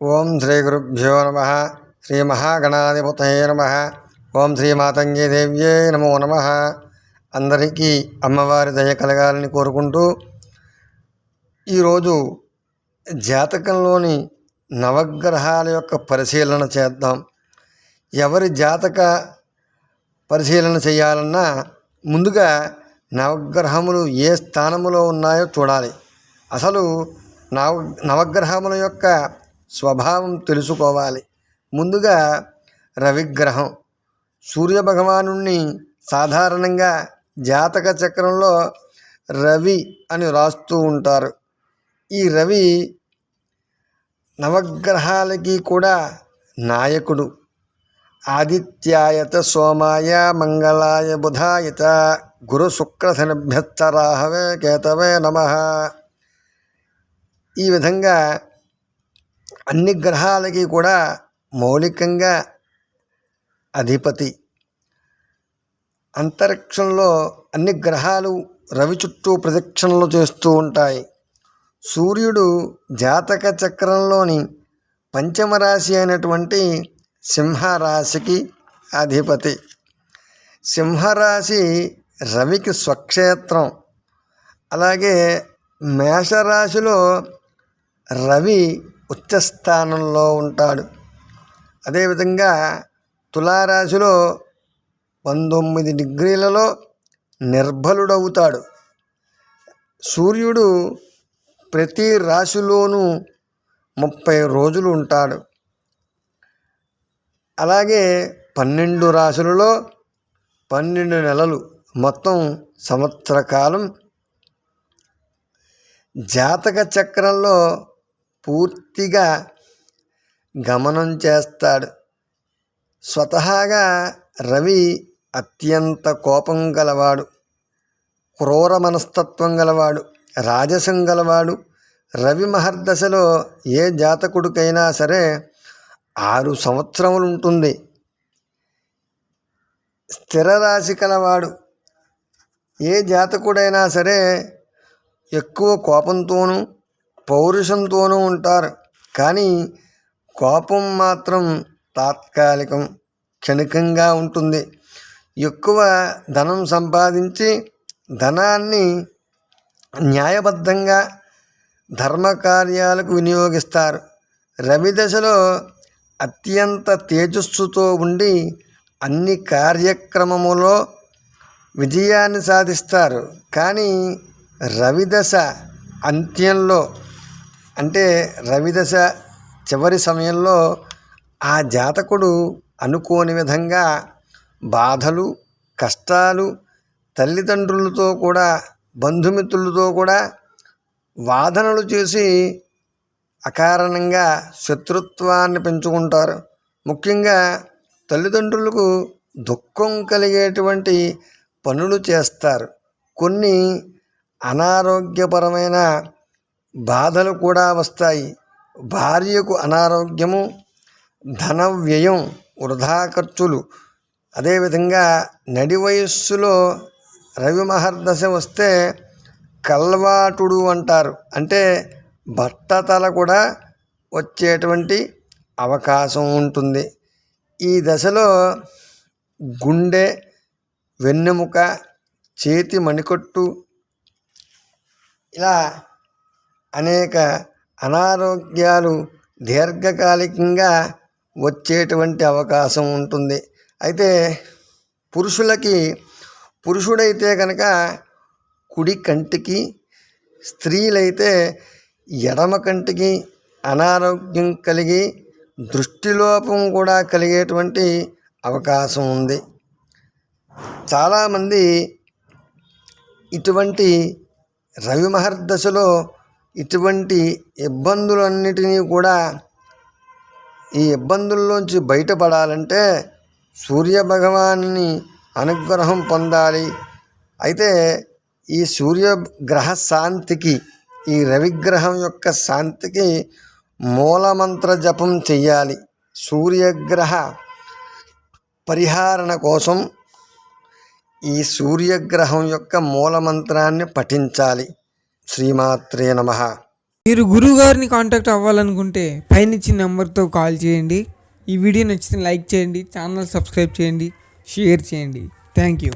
ఓం శ్రీ గురుభ్యో నమ శ్రీ మహాగణాధిపతయే నమ ఓం శ్రీ మాతంగీదేవ్యే నమో నమ. అందరికీ అమ్మవారి దయ కలగాలని కోరుకుంటూ ఈరోజు జాతకంలోని నవగ్రహాల యొక్క పరిశీలన చేద్దాం. ఎవరి జాతక పరిశీలన చేయాలన్నా ముందుగా నవగ్రహములు ఏ స్థానములో ఉన్నాయో చూడాలి. అసలు నవ నవగ్రహముల యొక్క స్వభావం తెలుసుకోవాలి. ముందుగా రవిగ్రహం. సూర్యభగవాను సాధారణంగా జాతక చక్రంలో రవి అని రాస్తూ ఉంటారు. ఈ రవి నవగ్రహాలకి కూడా నాయకుడు. ఆదిత్యాయత సోమాయ మంగళాయ బుధాయత గురు శుక్రశనిభ్యస్తరాహవే కేతవే నమ. ఈ విధంగా అన్ని గ్రహాలకి కూడా మౌలికంగా అధిపతి. అంతరిక్షంలో అన్ని గ్రహాలు రవి చుట్టూ ప్రదక్షిణలు చేస్తూ ఉంటాయి. సూర్యుడు జాతక చక్రంలోని పంచమ రాశి అయినటువంటి సింహరాశికి అధిపతి. సింహరాశి రవికి స్వక్షేత్రం. అలాగే మేషరాశిలో రవి ఉచ్చస్థానంలో ఉంటాడు. అదేవిధంగా తులారాశిలో పంతొమ్మిది డిగ్రీలలో నిర్బలుడవుతాడు. సూర్యుడు ప్రతి రాశిలోనూ ముప్పై రోజులు ఉంటాడు. అలాగే పన్నెండు రాశులలో పన్నెండు నెలలు మొత్తం సంవత్సర కాలం జాతక చక్రంలో పూర్తిగా గమనం చేస్తాడు. స్వతహాగా రవి అత్యంత కోపం గలవాడు క్రూర మనస్తత్వం గలవాడు రాజసం గలవాడు. రవి మహర్దశలో ఏ జాతకుడికైనా సరే ఆరు సంవత్సరములు ఉంటుంది స్థిర రాశి కలవాడు. ఏ జాతకుడైనా సరే ఎక్కువ కోపంతోనూ పౌరుషంతోనూ ఉంటారు. కానీ కోపం మాత్రం తాత్కాలికం క్షణికంగా ఉంటుంది. ఎక్కువ ధనం సంపాదించి ధనాన్ని న్యాయబద్ధంగా ధర్మకార్యాలకు వినియోగిస్తారు. రవి దశలో అత్యంత తేజస్సుతో ఉండి అన్ని కార్యక్రమములో విజయాన్ని సాధిస్తారు. కానీ రవిదశ అంత్యంలో అంటే రవిదశ చివరి సమయంలో ఆ జాతకుడు అనుకోని విధంగా బాధలు కష్టాలు తల్లిదండ్రులతో కూడా బంధుమిత్రులతో కూడా వాదనలు చేసి అకారణంగా శత్రుత్వాన్ని పెంచుకుంటారు. ముఖ్యంగా తల్లిదండ్రులకు దుఃఖం కలిగేటువంటి పనులు చేస్తారు. కొన్ని అనారోగ్యపరమైన బాధలు కూడా వస్తాయి. భార్యకు అనారోగ్యము ధన వ్యయం వృధా ఖర్చులు. అదేవిధంగా నడి వయస్సులో రవి మహర్దశ వస్తే కల్వాటుడు అంటారు. అంటే బట్టతల కూడా వచ్చేటువంటి అవకాశం ఉంటుంది. ఈ దశలో గుండె వెన్నెముక చేతి మణికట్టు ఇలా అనేక అనారోగ్యాలు దీర్ఘకాలికంగా వచ్చేటువంటి అవకాశం ఉంటుంది. అయితే పురుషులకి పురుషుడైతే కనుక కుడి కంటికి స్త్రీలైతే ఎడమ కంటికి అనారోగ్యం కలిగి దృష్టిలోపం కూడా కలిగేటువంటి అవకాశం ఉంది. చాలామంది ఇటువంటి రవి మహర్దశలో ఇటువంటి ఇబ్బందులన్నిటినీ కూడా ఈ ఇబ్బందుల్లోంచి బయటపడాలంటే సూర్యభగవాన్ని అనుగ్రహం పొందాలి. అయితే ఈ సూర్యగ్రహ శాంతికి ఈ రవిగ్రహం యొక్క శాంతికి మూలమంత్ర జపం చెయ్యాలి. సూర్యగ్రహ పరిహారణ కోసం ఈ సూర్యగ్రహం యొక్క మూలమంత్రాన్ని పఠించాలి. శ్రీమాత్రే నమ. మీరు గురువుగారిని కాంటాక్ట్ అవ్వాలనుకుంటే పైన ఇచ్చిన నెంబర్తో కాల్ చేయండి. ఈ వీడియో నచ్చితే లైక్ చేయండి ఛానల్ సబ్స్క్రైబ్ చేయండి షేర్ చేయండి. Thank you.